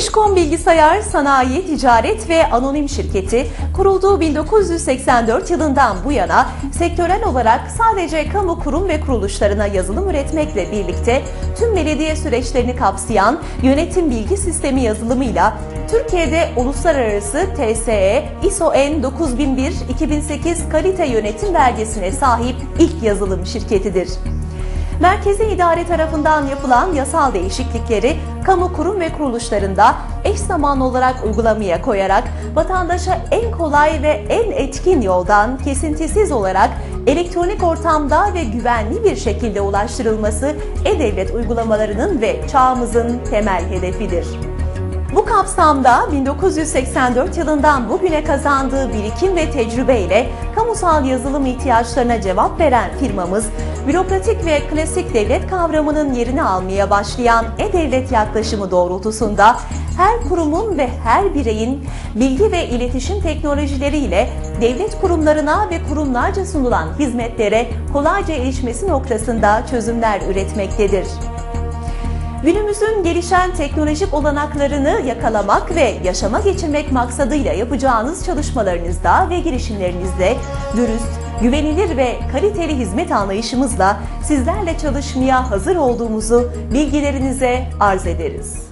Eşkom Bilgisayar Sanayi, Ticaret ve Anonim Şirketi kurulduğu 1984 yılından bu yana sektörel olarak sadece kamu kurum ve kuruluşlarına yazılım üretmekle birlikte tüm belediye süreçlerini kapsayan yönetim bilgi sistemi yazılımıyla Türkiye'de uluslararası TSE ISO N 9001-2008 kalite yönetim belgesine sahip ilk yazılım şirketidir. Merkezi idare tarafından yapılan yasal değişiklikleri kamu kurum ve kuruluşlarında eş zamanlı olarak uygulamaya koyarak vatandaşa en kolay ve en etkin yoldan kesintisiz olarak elektronik ortamda ve güvenli bir şekilde ulaştırılması e-devlet uygulamalarının ve çağımızın temel hedefidir. Bu kapsamda 1984 yılından bugüne kazandığı birikim ve tecrübeyle kamusal yazılım ihtiyaçlarına cevap veren firmamız, bürokratik ve klasik devlet kavramının yerini almaya başlayan e-devlet yaklaşımı doğrultusunda her kurumun ve her bireyin bilgi ve iletişim teknolojileriyle devlet kurumlarına ve kurumlarca sunulan hizmetlere kolayca erişmesi noktasında çözümler üretmektedir. Günümüzün gelişen teknolojik olanaklarını yakalamak ve yaşama geçirmek maksadıyla yapacağınız çalışmalarınızda ve girişimlerinizde dürüst, güvenilir ve kaliteli hizmet anlayışımızla sizlerle çalışmaya hazır olduğumuzu bilgilerinize arz ederiz.